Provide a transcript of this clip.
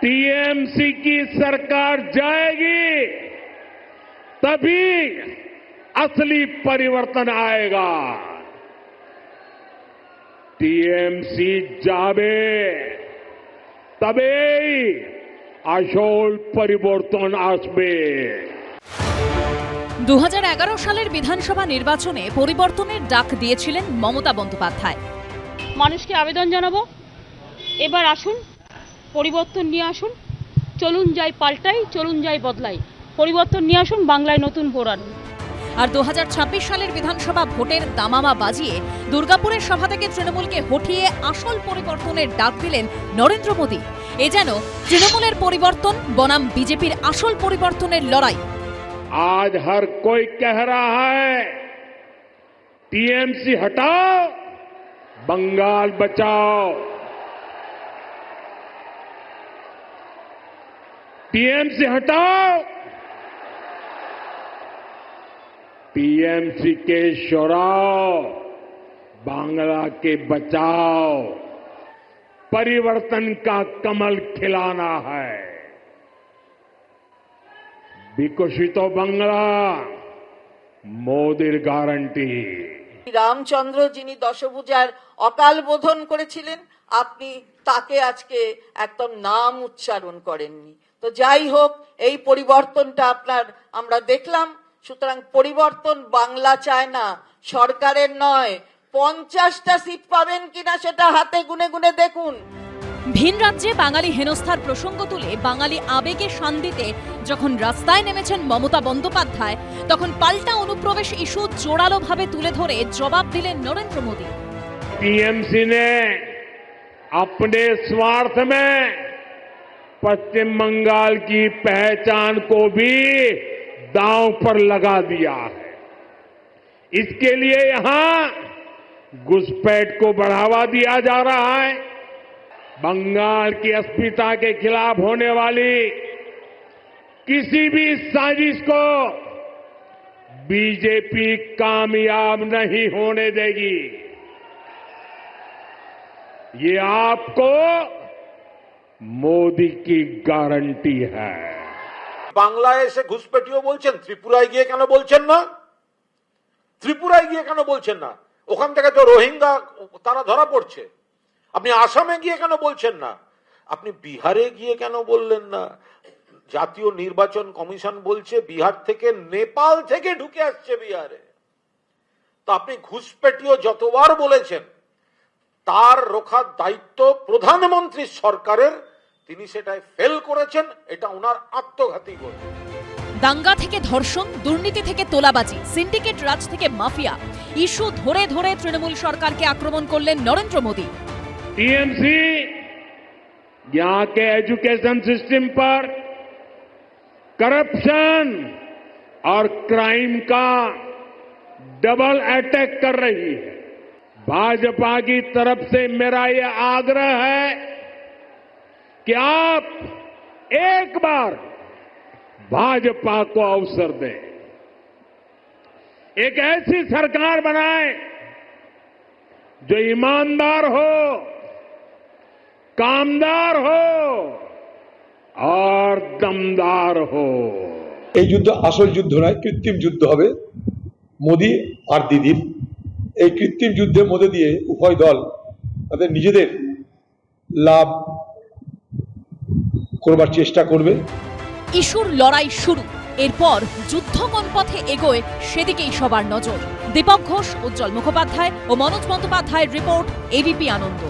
TMC की सरकार जाएगी तभी असली परिवर्तन आएगा টিএমসি যাবে তবেই আসল পরিবর্তন আসবে দু সালের বিধানসভা নির্বাচনে পরিবর্তনের ডাক দিয়েছিলেন মমতা বন্দ্যোপাধ্যায় মানুষকে আবেদন জানাবো এবার আসুন পরিবর্তন নিয়ে আসুন চলুন যাই পাল্টাই চলুন যাই বদলাই পরিবর্তন নিয়ে আসুন বাংলায় নতুন বোরান আর দু সালের বিধানসভা ভোটের দামামা বাজিয়ে দুর্গাপুরের সভা থেকে তৃণমূলকে হটিয়ে আসল পরিবর্তনের ডাক দিলেন নরেন্দ্র মোদী এ যেন তৃণমূলের পরিবর্তন বনাম বিজেপির আসল পরিবর্তনের লড়াই आज हर कोई कह रहा है टीएमसी हटाओ बंगाल बचाओ टीएमसी हटाओ टीएमसी के शोराओ बांग्ला के बचाओ परिवर्तन का कमल खिलाना है বিকশিত বাংলা মোদির গ্যারান্টি রামচন্দ্র যিনি দশভূজার অকাল বোধন করেছিলেন আপনি তাকে আজকে একদম নাম উচ্চারণ করেননি তো যাই হোক এই পরিবর্তনটা আপনার আমরা দেখলাম সুতরাং পরিবর্তন বাংলা চায় না সরকারের নয় পঞ্চাশটা সিট পাবেন কিনা সেটা হাতে গুনে গুনে দেখুন ভিন রাজ্যে বাঙালি হেনস্থার প্রসঙ্গ তুলে বাঙালি আবেগে শান দিতে যখন রাস্তায় নেমেছেন মমতা বন্দ্যোপাধ্যায় তখন পাল্টা অনুপ্রবেশ ইস্যু জোরালোভাবে তুলে ধরে জবাব দিলেন নরেন্দ্র মোদী टीएमसी ने अपने स्वार्थ में पश्चिम बंगाल की पहचान को भी दांव पर लगा दिया है। इसके लिए यहाँ घुसपैठ को बढ़ावा दिया जा रहा है। बंगाल की अस्मिता के खिलाफ होने वाली किसी भी साजिश को बीजेपी कामयाब नहीं होने देगी। ये आपको मोदी की गारंटी है বাংলায় এসে ঘুষপেটিও বলছেন ত্রিপুরায় গিয়ে কেন বলছেন না ত্রিপুরায় গিয়ে কেন বলছেন না ওখান থেকে তো রোহিঙ্গা তারা ধরা পড়ছে আপনি আসামে গিয়ে কেন বলছেন না আপনি বিহারে গিয়ে কেন বললেন না জাতীয় নির্বাচন কমিশন বলছে বিহার থেকে নেপাল থেকে ঢুকে আসছে বিহারে তো আপনি ঘুষপেটিও যতবার বলেছেন তার রোখার দায়িত্ব প্রধানমন্ত্রী সরকারের তিনি সেটাই ফেল করেছেন এটা ওনার আত্মঘাতী গোল দাঙ্গা থেকে ধর্ষণ দুর্নীতি থেকে তোলাবাজি সিন্ডিকেট রাজ থেকে মাফিয়া ইস্যু ধরে ধরে তৃণমূল সরকারকে আক্রমণ করলেন নরেন্দ্র মোদী टीएमसी यहां के एजुकेशन सिस्टम पर करप्शन और क्राइम का डबल अटैक कर रही है भाजपा की तरफ से मेरा यह आग्रह है कि आप एक बार भाजपा को अवसर दें एक ऐसी सरकार बनाए जो ईमानदार हो कामदार हो और दमदार हो এই যুদ্ধ আসল যুদ্ধ নয় কৃত্রিম যুদ্ধ হবে মোদি আর দিদির এই কৃত্রিম যুদ্ধের মধ্যে দিয়ে উভয় দল তাদের নিজেদের লাভ করবার চেষ্টা করবে। ইস্যুর লড়াই শুরু। এরপর যুদ্ধ কোন পথে এগোয় সেদিকেই সবার নজর। দীপক ঘোষ, উজ্জ্বল মুখোপাধ্যায় ও মনোজ বন্দ্যোপাধ্যায়ের রিপোর্ট এবিপি আনন্দ।